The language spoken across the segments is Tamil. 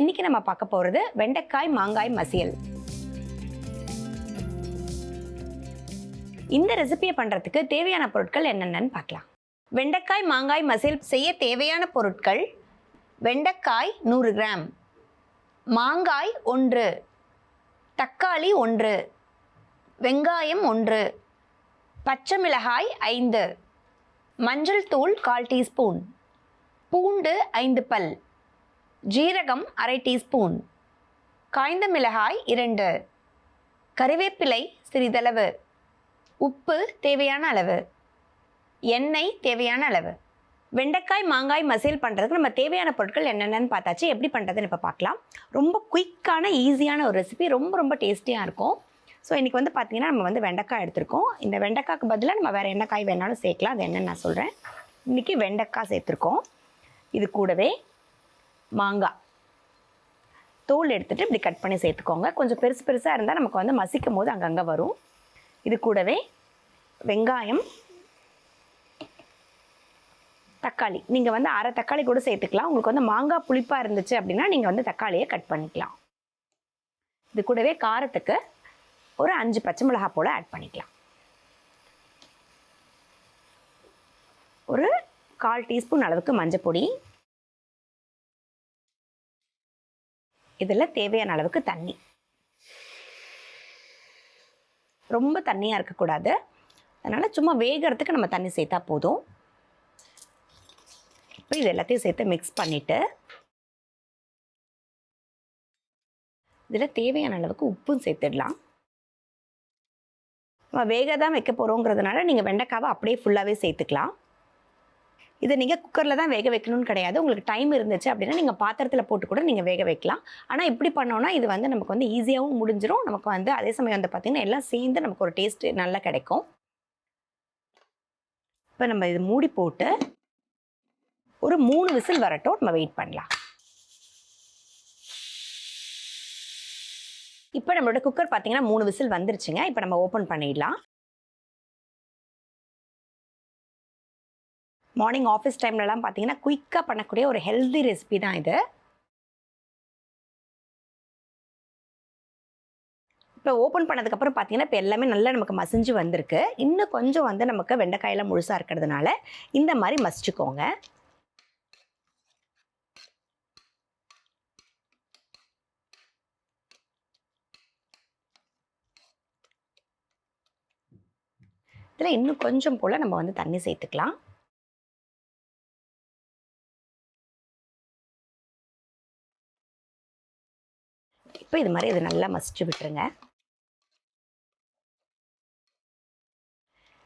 இன்னைக்கு நம்ம பார்க்க போகிறது வெண்டைக்காய் மாங்காய் மசியல். இந்த ரெசிபியை பண்ணுறதுக்கு தேவையான பொருட்கள் என்னென்னு பார்க்கலாம். வெண்டைக்காய் மாங்காய் மசியல் செய்ய தேவையான பொருட்கள் வெண்டைக்காய் நூறு கிராம் மாங்காய் ஒன்று தக்காளி ஒன்று வெங்காயம் ஒன்று பச்சை மிளகாய் ஐந்து மஞ்சள் தூள் கால் டீஸ்பூன் பூண்டு ஐந்து பல். ஜீரகம் அரை டீஸ்பூன். காய்ந்த மிளகாய் இரண்டு. கறிவேப்பிலை சிறிதளவு. உப்பு தேவையான அளவு. எண்ணெய் தேவையான அளவு. வெண்டைக்காய் மாங்காய் மசேல் பண்ணுறதுக்கு நம்ம தேவையான பொருட்கள் என்னென்னு பார்த்தாச்சு. எப்படி பண்ணுறதுன்னு இப்போ பார்க்கலாம். ரொம்ப குயிக்கான ஈஸியான ஒரு ரெசிபி ரொம்ப ரொம்ப டேஸ்டியாக இருக்கும். ஸோ இன்றைக்கி வந்து பார்த்திங்கன்னா நம்ம வந்து வெண்டைக்காய் எடுத்திருக்கோம். இந்த வெண்டைக்காய்க்கு பதிலாக நம்ம வேறு என்ன காய் வேணாலும் சேர்க்கலாம். அது என்னென்னு நான் சொல்கிறேன் இன்றைக்கி வெண்டைக்காய் சேர்த்துருக்கோம். இது கூடவே மாங்காய். தோல் எடுத்துகிட்டு இப்படி கட் பண்ணி சேர்த்துக்கோங்க. கொஞ்சம் பெருசு பெருசாக இருந்தால் நமக்கு வந்து மசிக்கும் போது அங்கங்கே வரும். இது கூடவே வெங்காயம் தக்காளி. நீங்கள் வந்து அரை தக்காளி கூட சேர்த்துக்கலாம். உங்களுக்கு வந்து மாங்காய் புளிப்பாக இருந்துச்சு அப்படின்னா நீங்கள் வந்து தக்காளியை கட் பண்ணிக்கலாம். இது கூடவே காரத்துக்கு ஒரு அஞ்சு பச்சை மிளகாய் போல் ஆட் பண்ணிக்கலாம். ஒரு கால் டீஸ்பூன் அளவுக்கு மஞ்சள் பொடி இதில் தேவையான அளவுக்கு தண்ணி. ரொம்ப தண்ணியாக இருக்கக்கூடாது. அதனால் சும்மா வேகிறதுக்கு நம்ம தண்ணி சேர்த்தா போதும். இப்போ இது எல்லாத்தையும் சேர்த்து மிக்ஸ் பண்ணிவிட்டு இதில் தேவையான அளவுக்கு உப்பும் சேர்த்துடலாம். நம்ம வேக தான் வைக்க போகிறோங்கிறதுனால நீங்கள் வெண்டைக்காவை அப்படியே ஃபுல்லாகவே சேர்த்துக்கலாம். இதை நீங்கள் குக்கரில் தான் வேக வைக்கணும்னு கிடையாது. உங்களுக்கு டைம் இருந்துச்சு அப்படின்னா நீங்கள் பாத்திரத்தில் போட்டு கூட நீங்கள் வேக வைக்கலாம். ஆனால் இப்படி பண்ணோன்னா இது வந்து நமக்கு வந்து ஈஸியாகவும் முடிஞ்சிடும் நமக்கு வந்து அதே சமயம் வந்து பார்த்திங்கன்னா எல்லாம் சேர்ந்து நமக்கு ஒரு டேஸ்ட் நல்லா கிடைக்கும். இப்போ நம்ம இது மூடி போட்டு ஒரு மூணு விசில் வரட்டும். நம்ம வெயிட் பண்ணலாம். இப்போ நம்மளோட குக்கர் பார்த்தீங்கன்னா மூணு விசில் வந்துருச்சுங்க. இப்போ நம்ம ஓப்பன் பண்ணிடலாம். மார்னிங் ஆஃபீஸ் டைம்லலாம் பார்த்தீங்கன்னா குயிக்காக பண்ணக்கூடிய ஒரு ஹெல்தி ரெசிபி தான் இது. இப்போ ஓப்பன் பண்ணதுக்கப்புறம் பார்த்தீங்கன்னா இப்போ எல்லாமே நல்லா நமக்கு மசிஞ்சு வந்திருக்கு. இன்னும் கொஞ்சம் வந்து நமக்கு வெண்டைக்காயில் முழுசாக இருக்கிறதுனால இந்த மாதிரி மசிச்சுக்கோங்க. இதில் இன்னும் கொஞ்சம் போல் நம்ம வந்து தண்ணி சேர்த்துக்கலாம். இப்போ இது மாதிரி இது நல்லா மசிச்சு விட்டுருங்க.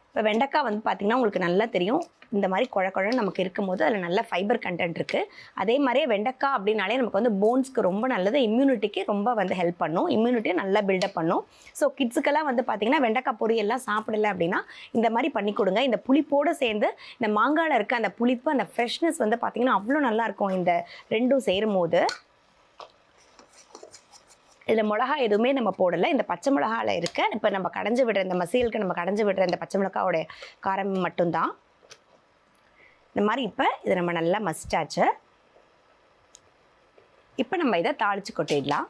இப்போ வெண்டைக்காய் வந்து பார்த்திங்கன்னா உங்களுக்கு நல்லா தெரியும். இந்த மாதிரி குழ குழன்னு நமக்கு இருக்கும்போது அதில் நல்ல ஃபைபர் கண்டென்ட் இருக்குது அதே மாதிரியே வெண்டைக்காய் அப்படின்னாலே நமக்கு வந்து போன்ஸ்க்கு ரொம்ப நல்லது. இம்யூனிட்டிக்கு ரொம்ப வந்து ஹெல்ப் பண்ணும். இம்யூனிட்டியை நல்லா பில்டப் பண்ணும். ஸோ கிட்ஸுக்கெல்லாம் வந்து பார்த்திங்கன்னா வெண்டைக்காய் பொரியெல்லாம் சாப்பிடல அப்படின்னா இந்த மாதிரி பண்ணி கொடுங்க. இந்த புளிப்போடு சேர்ந்து இந்த மாங்காயில் இருக்க அந்த புளிப்பு அந்த ஃப்ரெஷ்னஸ் வந்து பார்த்திங்கன்னா அவ்வளோ நல்லாயிருக்கும் இந்த ரெண்டும் சேரும் போது இதில் மிளகா எதுவுமே நம்ம போடலை. இந்த பச்சை மிளகாவில் இருக்க இப்போ நம்ம கடைஞ்சி விடுற இந்த மசியலுக்கு நம்ம கடைஞ்சி விடுற இந்த பச்சை மிளகாவோடைய காரம் மட்டும்தான். இந்த மாதிரி இப்போ இதை நம்ம நல்லா மசிச்சாச்சு. இப்போ நம்ம இதை தாளித்து கொட்டிடலாம்.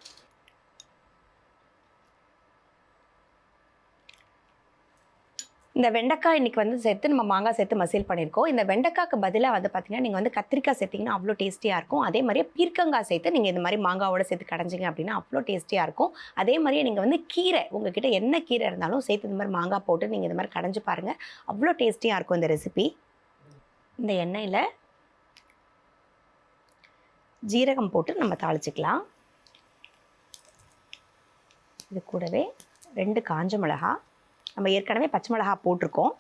இந்த வெண்டைக்காய் இன்றைக்கி வந்து சேர்த்து நம்ம மாங்காய் சேர்த்து மசீல் பண்ணியிருக்கோம். இந்த வெண்டைக்காய்க்கு பதிலாக வந்து பார்த்திங்கன்னா நீங்கள் வந்து கத்திரிக்காய் சேர்த்திங்கன்னா அவ்வளோ டேஸ்டியாக இருக்கும். அதே மாதிரியே பீர்க்கங்காய் சேர்த்து நீங்கள் இந்த மாதிரி மாங்காவோட சேர்த்து கடைஞ்சிங்க அப்படின்னா அவ்வளோ டேஸ்டியாக இருக்கும். அதே மாதிரியே நீங்கள் வந்து கீரை உங்ககிட்ட என்ன கீரை இருந்தாலும் சேர்த்து இந்த மாதிரி மாங்காய் போட்டு நீங்கள் இந்த மாதிரி கடைஞ்சி பாருங்கள் அவ்வளோ டேஸ்டியாக இருக்கும் இந்த ரெசிபி. இந்த எண்ணெயில் ஜீரகம் போட்டு நம்ம தாளிச்சிக்கலாம். இது கூடவே ரெண்டு காஞ்ச மிளகா நம்ம ஏற்கனவே பச்சை மிளகா போட்டிருக்கோம்.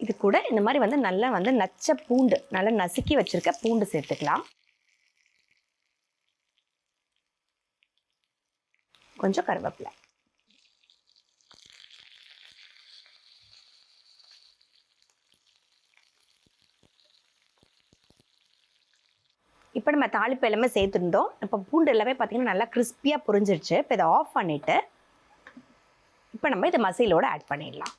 இது கூட இந்த மாதிரி வந்து நல்லா வந்து நச்ச பூண்டு நல்லா நசுக்கி வச்சிருக்க பூண்டு சேர்த்துக்கலாம். கொஞ்சம் கருவேப்பிலை. இப்போ நம்ம தாளிப்பு எல்லாமே சேர்த்துருந்தோம். இப்போ பூண்டு எல்லாமே பார்த்திங்கன்னா நல்லா கிறிஸ்பியாக புரிஞ்சிருச்சு. இப்போ இதை ஆஃப் பண்ணிவிட்டு இப்போ நம்ம இதை மசையிலோடு ஆட் பண்ணிடலாம்.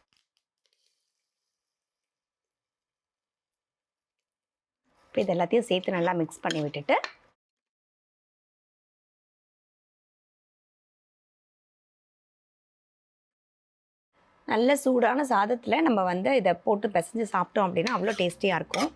இப்போ இது எல்லாத்தையும் சேர்த்து நல்லா மிக்ஸ் பண்ணி விட்டுட்டு நல்ல சூடான சாதத்தில் நம்ம வந்து இதை போட்டு பிசைஞ்சு சாப்பிட்டோம் அப்படின்னா அவ்வளோ டேஸ்டியாக இருக்கும்.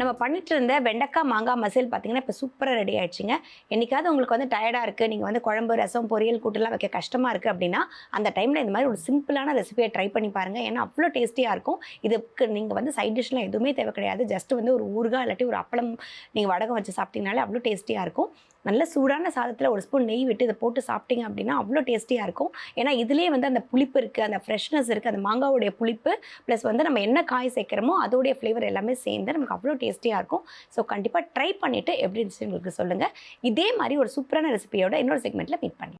நம்ம பண்ணிட்டு இருந்த வெண்டைக்காய் மாங்காய் மசில் பார்த்தீங்கன்னா இப்போ சூப்பராக ரெடி ஆயிடுச்சுங்க. என்றைக்காவது உங்களுக்கு வந்து டயர்டாக இருக்குது நீங்கள் வந்து குழம்பு ரசம் பொரியல் கூட்டுலாம் வைக்க கஷ்டமாக இருக்குது அப்படின்னா அந்த டைமில் இந்த மாதிரி ஒரு சிம்பிளான ரெசிபியை ட்ரை பண்ணி பாருங்கள் ஏன்னா அவ்வளோ டேஸ்டியாக இருக்கும். இதுக்கு நீங்கள் வந்து சைட் டிஷ்லாம் எதுவுமே தேவை கிடையாது. ஜஸ்ட் வந்து ஒரு ஊறுகாய் இல்லாட்டி ஒரு அப்பளம் நீங்கள் வடகம் வச்சு சாப்பிட்டீங்கனாலே அவ்வளோ டேஸ்டியாக இருக்கும். நல்ல சூடான சாதத்தில் ஒரு ஸ்பூன் நெய் விட்டு இதை போட்டு சாப்பிட்டீங்க அப்படின்னா அவ்வளோ டேஸ்டியாக இருக்கும். ஏன்னா இதுலேயே வந்து அந்த புளிப்பு இருக்குது அந்த ஃப்ரெஷ்னஸ் இருக்குது அந்த மாங்காவுடைய புளிப்பு ப்ளஸ் வந்து நம்ம என்ன காய் சேர்க்குறோமோ அதோடைய ஃப்ளேவர் எல்லாமே சேர்ந்து நமக்கு அவ்வளோ டேஸ்டியாக இருக்கும். ஸோ கண்டிப்பாக ட்ரை பண்ணிவிட்டு எப்படி இருந்துச்சு உங்களுக்கு சொல்லுங்கள் இதே மாதிரி ஒரு சூப்பரான ரெசிபியோட இன்னொரு செக்மெண்ட்டில் மீட் பண்ணி